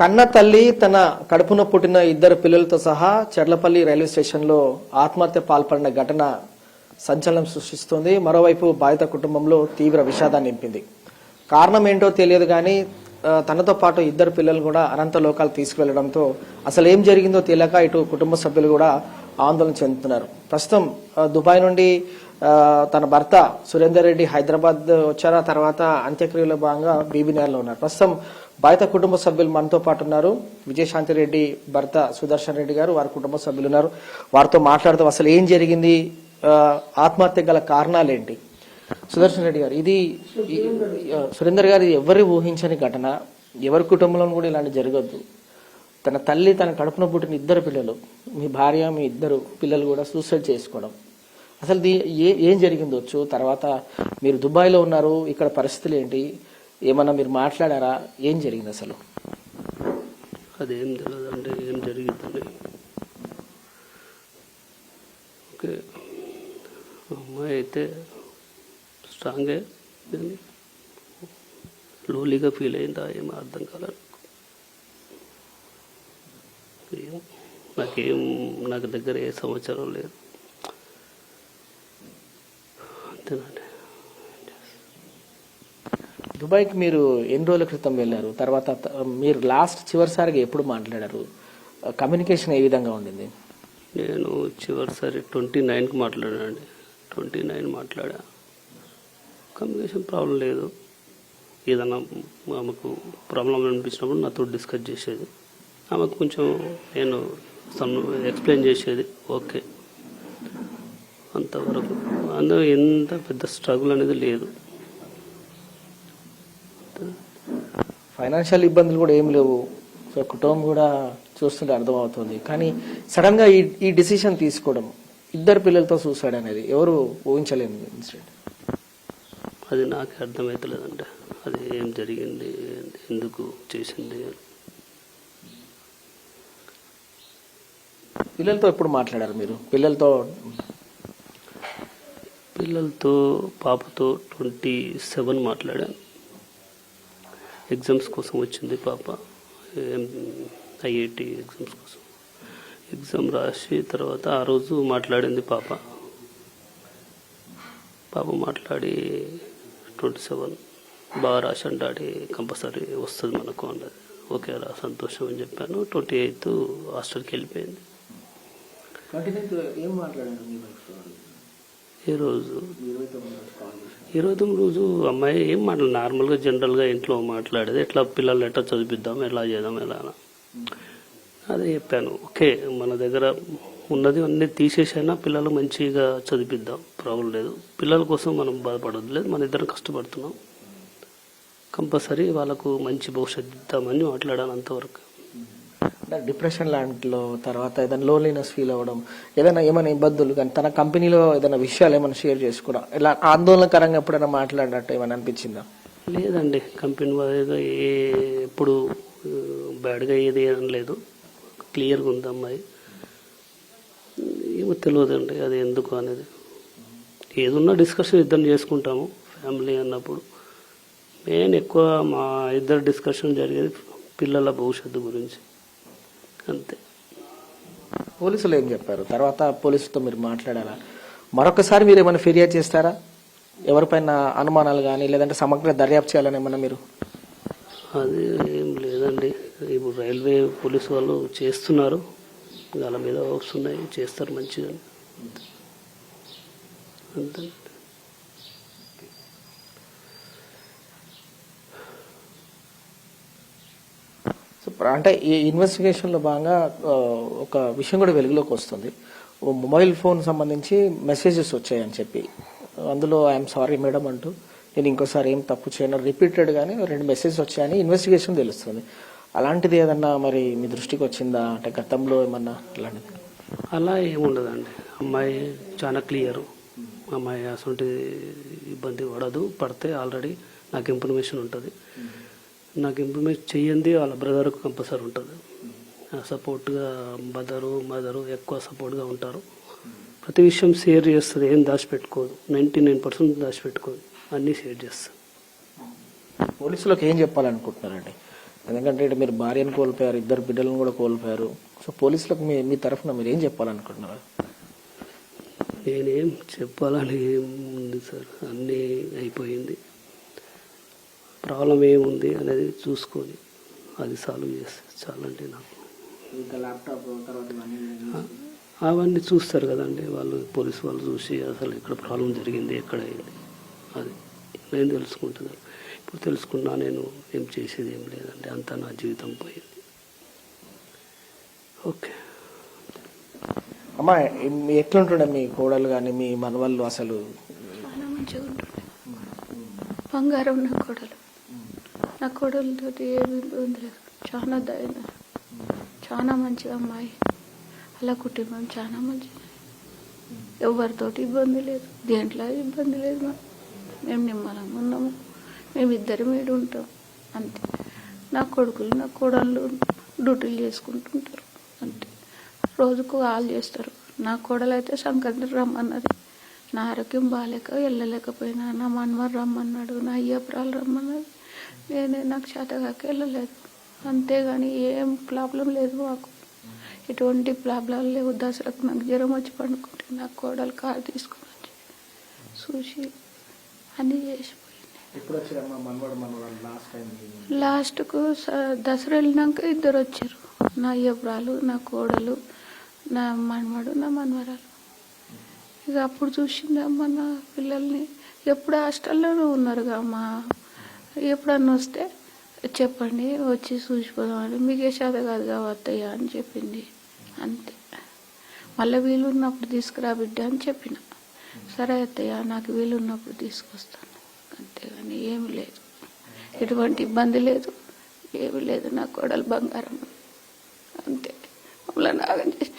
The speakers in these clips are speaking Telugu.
కన్న తల్లి తన కడుపున పుట్టిన ఇద్దరు పిల్లలతో సహా చెర్లపల్లి రైల్వే స్టేషన్లో ఆత్మహత్య పాల్పడిన ఘటన సంచలనం సృష్టిస్తోంది. మరోవైపు బాధిత కుటుంబంలో తీవ్ర విషాదాన్ని నింపింది. కారణం ఏంటో తెలియదు కానీ తనతో పాటు ఇద్దరు పిల్లలు కూడా అనంత లోకాలు తీసుకువెళ్ళడంతో అసలు ఏం జరిగిందో తెలియక ఇటు కుటుంబ సభ్యులు కూడా ఆందోళన చెందుతున్నారు. ప్రస్తుతం దుబాయ్ నుండి తన భర్త సురేందర్ రెడ్డి హైదరాబాద్ వచ్చారా. తర్వాత అంత్యక్రియలో భాగంగా బీబీనగర్లో ఉన్నారు. ప్రస్తుతం బాధిత కుటుంబ సభ్యులు మనతో పాటు ఉన్నారు. విజయశాంతి రెడ్డి భర్త సుదర్శన్ రెడ్డి గారు వారి కుటుంబ సభ్యులు ఉన్నారు. వారితో మాట్లాడుతూ. అసలు ఏం జరిగింది? ఆత్మహత్య గల కారణాలు ఏంటి? సుదర్శన్ రెడ్డి గారు ఇది సురేందర్ గారు ఎవరి ఊహించని ఘటన? ఎవరి కుటుంబంలో కూడా ఇలాంటి జరగద్దు. తన తల్లి తన కడుపున పుట్టిన ఇద్దరు పిల్లలు మీ భార్య మీ ఇద్దరు పిల్లలు కూడా సూసైడ్ చేసుకోవడం. అసలు ఏ ఏం జరిగిందొచ్చు? తర్వాత మీరు దుబాయ్లో ఉన్నారు. ఇక్కడ పరిస్థితులు ఏంటి? ఏమన్నా మీరు మాట్లాడారా? ఏం జరిగింది అసలు? అదేం అంటే ఏం జరిగిందండి? ఓకే. అమ్మాయి అయితే స్ట్రాంగే లోలీగా ఫీల్ అయిందా? ఏమో అర్థం కాలేదు నాకేం నాకు దగ్గర ఏ సమాచారం లేదు. అంతేనండి. దుబాయ్కి మీరు ఎన్ని రోజుల క్రితం వెళ్ళారు? తర్వాత మీరు లాస్ట్ చివరిసారిగా ఎప్పుడు మాట్లాడారు? కమ్యూనికేషన్ ఏ విధంగా ఉండింది? నేను చివరిసారి ట్వంటీ నైన్కి మాట్లాడానండి. ట్వంటీ నైన్ మాట్లాడా. కమ్యూనికేషన్ ప్రాబ్లం లేదు. ఏదన్నా ఆమెకు ప్రాబ్లం అనిపించినప్పుడు నాతో డిస్కస్ చేసేది. ఆమెకు కొంచెం నేను ఎక్స్ప్లెయిన్ చేసేది. ఓకే. అంతవరకు అందులో ఎంత పెద్ద స్ట్రగుల్ అనేది లేదు. ఫైనాన్షియల్ ఇబ్బందులు కూడా ఏం లేవు. సో కుటుంబం కూడా చూస్తుంటే అర్థమవుతుంది. కానీ సడన్గా ఈ ఈ డిసిషన్ తీసుకోవడం ఇద్దరు పిల్లలతో సూసైడ్ అనేది ఎవరు ఊహించలేని ఇన్సిడెంట్ అది నాకు అర్థమవుతలేదండి అది ఏం జరిగింది ఎందుకు చేసింది పిల్లలతో ఎప్పుడు మాట్లాడారు మీరు? పిల్లలతో పిల్లలతో పాపతో ట్వంటీ సెవెన్ మాట్లాడాను. ఎగ్జామ్స్ కోసం వచ్చింది పాప. ఐఐటి ఎగ్జామ్స్ కోసం. ఎగ్జామ్ రాసి తర్వాత ఆ రోజు మాట్లాడింది పాప. పాప మాట్లాడి ట్వంటీ సెవెన్ బాగా రాశాను డాడీ కంపల్సరీ వస్తుంది మనకు అన్నది. ఓకే రా సంతోషం అని చెప్పాను. ట్వంటీ ఎయిత్ హాస్టల్కి వెళ్ళిపోయింది. ఏం మాట్లాడారు మీ ఈరోజు ఈరోజు రోజు అమ్మాయి ఏం మాటలు నార్మల్గా జనరల్గా ఇంట్లో మాట్లాడేది. ఎట్లా పిల్లలు ఎట్లా చదివిద్దాం ఎలా చేద్దాం ఎలా అదే చెప్పాను. ఓకే మన దగ్గర ఉన్నది అన్నీ తీసేసైనా పిల్లలు మంచిగా చదివిద్దాం. ప్రాబ్లం లేదు. పిల్లల కోసం మనం బాధపడదు లేదు మన ఇద్దరం కష్టపడుతున్నాం. కంపల్సరీ వాళ్ళకు మంచి భవిష్యత్తు ఇద్దామని మాట్లాడాను అంతవరకు. అంటే డిప్రెషన్ లాంటిలో తర్వాత ఏదైనా లోన్లీనెస్ ఫీల్ అవ్వడం ఏదైనా ఏమైనా ఇబ్బందులు కానీ తన కంపెనీలో ఏదైనా విషయాలు ఏమైనా షేర్ చేసుకోవడం ఇలా ఆందోళనకరంగా ఎప్పుడైనా మాట్లాడినట్టు ఏమైనా అనిపించిందా? లేదండి కంపెనీ వారిగా ఏ ఎప్పుడు బ్యాడ్గా ఏది ఏం లేదు. క్లియర్గా ఉంది అమ్మాయి. ఏమో తెలియదండి అది ఎందుకు అనేది. ఏదున్నా డిస్కషన్ ఇద్దరు చేసుకుంటాము ఫ్యామిలీ అన్నప్పుడు. మెయిన్ ఎక్కువ మా ఇద్దరు డిస్కషన్ జరిగేది పిల్లల భవిష్యత్తు గురించి. అంతే. పోలీసులు ఏం చెప్పారు? తర్వాత పోలీసులతో మీరు మాట్లాడారా? మరొకసారి మీరు ఏమైనా ఫిర్యాదు చేస్తారా? ఎవరిపైన అనుమానాలు కానీ లేదంటే సమగ్ర దర్యాప్తు చేయాలని ఏమన్నా మీరు? అది ఏం లేదండి. ఇప్పుడు రైల్వే పోలీసు వాళ్ళు చేస్తున్నారు. వాళ్ళ మీద వస్తున్నాయి చేస్తారు మంచిగా. అంతే. అంటే ఈ ఇన్వెస్టిగేషన్లో భాగంగా ఒక విషయం కూడా వెలుగులోకి వస్తుంది. ఓ మొబైల్ ఫోన్ సంబంధించి మెసేజెస్ వచ్చాయని చెప్పి. అందులో ఐఎమ్ సారీ మేడం అంటూ నేను ఇంకోసారి ఏం తప్పు చేయను. రిపీటెడ్ గానీ రెండు మెసేజెస్ వచ్చాయని ఇన్వెస్టిగేషన్ తెలుస్తుంది. అలాంటిది ఏదన్నా మరి మీ దృష్టికి వచ్చిందా? అంటే గతంలో ఏమన్నా అలాంటిది? అలా ఏముండదండి అమ్మాయి చాలా క్లియర్. అమ్మాయి అసలు ఇబ్బంది పడదు. పడితే ఆల్రెడీ నాకు ఇన్ఫర్మేషన్ ఉంటుంది. నాకు ఇన్ఫర్మేషన్ చెయ్యండి వాళ్ళ బ్రదర్కు కంపల్సరీ ఉంటుంది. సపోర్ట్గా మదరు మదరు ఎక్కువ సపోర్ట్గా ఉంటారు. ప్రతి విషయం షేర్ చేస్తుంది ఏం దాచిపెట్టుకోదు. నైంటీ నైన్ పర్సెంట్ దాచిపెట్టుకోదు. అన్నీ షేర్ చేస్తుంది పోలీసులకు ఏం చెప్పాలనుకుంటున్నారండి? ఎందుకంటే ఇటు మీరు భార్యను కోల్పోయారు ఇద్దరు బిడ్డలను కూడా కోల్పోయారు. సో పోలీసులకు మీ మీ తరఫున మీరు ఏం చెప్పాలనుకుంటున్నారు? నేనేం చెప్పాలని ఏం ఉంది సార్. అన్నీ అయిపోయింది. ప్రాబ్లం ఏముంది అనేది చూసుకొని అది సాల్వ్ చేస్తే చాలండి నాకు. ఇంకా ల్యాప్టాప్ తర్వాత అవన్నీ చూస్తారు కదండి. వాళ్ళు పోలీసు వాళ్ళు చూసి అసలు ఇక్కడ ప్రాబ్లం జరిగింది ఎక్కడ అయింది? అది నేను తెలుసుకుంటున్నాను ఇప్పుడు తెలుసుకున్నా నేను ఏం చేసేది ఏం లేదండి. అంతా నా జీవితం పోయింది. ఓకే. అమ్మా ఎట్లుంటుండే మీ కోడలు కానీ మీ మనవళ్ళు అసలు? చాలా మంచిగా ఉంటుండే. బంగారం నా కోడలు. నా కోడలతో ఏమి ఇబ్బంది లేదు చాలా దయ చాలా మంచి అమ్మాయి. అలా కుటుంబం చాలా మంచిది. ఎవరితోటి ఇబ్బంది లేదు. దేంట్లో ఇబ్బంది లేదు మా మేము నిమ్మలంగా ఉన్నాము. మేము ఇద్దరం ఉంటాం. అంతే. నా కొడుకులు నా కోడళ్ళు డ్యూటీలు చేసుకుంటుంటారు. అంతే. రోజుకు వాళ్ళు చేస్తారు. నా కోడలైతే సంక్రాంతి రమ్మన్నది. నా ఆరోగ్యం బాగాలేక వెళ్ళలేకపోయినా నా మన్మర్ రమ్మన్నాడు నా అయ్యపురాలు రమ్మన్నది. నేనే నాకు చేతగాక వెళ్ళలేదు అంతేగాని ఏం ప్రాబ్లం లేదు మాకు. ఎటువంటి ప్రాబ్లం లేవు. దసరాకు నాకు జ్వరం వచ్చి పండుకుంటే నా కోడలు కారు తీసుకుని వచ్చి చూసి అన్నీ చేసిపోయింది. లాస్ట్కు దసరా వెళ్ళినాక ఇద్దరు వచ్చారు. నా అయ్యపురాలు నా కోడలు నా మనవడు నా మనవరాలు. ఇక అప్పుడు చూసిందమ్మ నా పిల్లల్ని. ఎప్పుడు హాస్టల్లోనే ఉన్నారుగా అమ్మ? ఎప్పుడన్నా వస్తే చెప్పండి వచ్చి చూసిపోదామని. మీకే చేత కాదు కావత్తయ్యా అని చెప్పింది. అంతే. మళ్ళీ వీలున్నప్పుడు తీసుకురా బిడ్డ అని చెప్పిన. సరే అత్తయ్య నాకు వీలున్నప్పుడు తీసుకొస్తాను. అంతేగాని ఏమి లేదు. ఎటువంటి ఇబ్బంది లేదు. ఏమి లేదు. నా కోడలు బంగారం. అంతే. మమ్మల్ని నాగం చేసి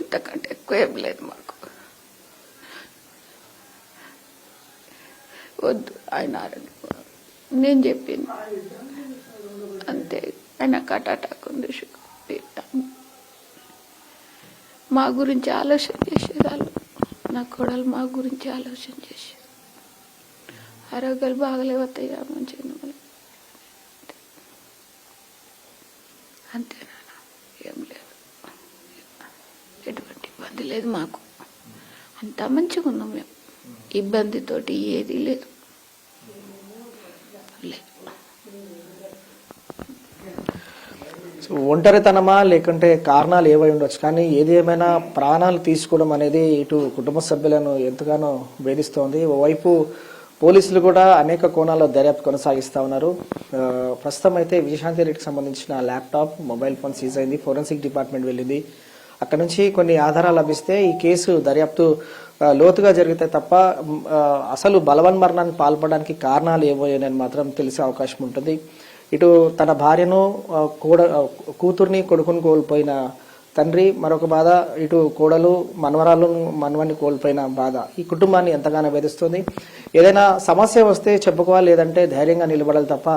అంతకంటే ఎక్కువ ఏం లేదు మాకు. వద్దు. ఆయన ఆరండి నేను చెప్పింది. అంతే. ఆయన కటాటాక్ ఉంది షుగర్ మా గురించి ఆలోచన చేసేవాళ్ళు నా కోడలు మా గురించి ఆలోచన చేసేది. ఆరోగ్యాలు బాగలేవత్తయ్యా మంచిగా ఉన్నాయి. అంతేనా ఏం లేదు. ఎటువంటి ఇబ్బంది లేదు మాకు. అంతా మంచిగా ఉన్నాం మేము. ఇబ్బందితోటి ఏదీ లేదు. సో ఒంటరితనమా లేకుంటే కారణాలు ఏవై ఉండొచ్చు? కానీ ఏది ఏమైనా ప్రాణాలు తీసుకోవడం అనేది ఇటు కుటుంబ సభ్యులను ఎంతగానో వేధిస్తోంది. ఓవైపు పోలీసులు కూడా అనేక కోణాల్లో దర్యాప్తు కొనసాగిస్తూ ఉన్నారు. ప్రస్తుతం అయితే విజయశాంతి రెడ్డికి సంబంధించిన ల్యాప్టాప్ మొబైల్ ఫోన్ సీజ్ అయింది. ఫోరెన్సిక్ డిపార్ట్మెంట్ వెళ్ళింది. అక్కడ నుంచి కొన్ని ఆధారాలు లభిస్తే ఈ కేసు దర్యాప్తు లోతుగా జరిగితే తప్ప అసలు బలవన్మరణానికి పాల్పడడానికి కారణాలు ఏవోయని మాత్రం తెలిసే అవకాశం ఉంటుంది. ఇటు తన భార్యను కూడ కూతుర్ని కొడుకుని కోల్పోయిన తండ్రి మరొక బాధ ఇటు కోడలు మనవరాలు మనవన్ని కోల్పోయిన బాధ. ఈ కుటుంబాన్ని ఎంతగానో వేధిస్తుంది. ఏదైనా సమస్య వస్తే చెప్పుకోవాలి లేదంటే ధైర్యంగా నిలబడాలి తప్ప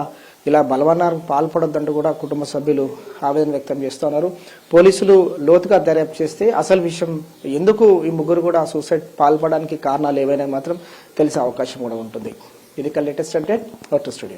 ఇలా బలవన్నానికి పాల్పడొద్దంటూ కూడా కుటుంబ సభ్యులు ఆవేదన వ్యక్తం చేస్తున్నారు పోలీసులు లోతుగా దర్యాప్తు చేస్తే అసలు విషయం ఎందుకు ఈ ముగ్గురు కూడా సూసైడ్ పాల్పడడానికి కారణాలు ఏవైనా మాత్రం తెలిసే అవకాశం కూడా ఉంటుంది. ఇది లేటెస్ట్ అంటే స్టూడియో.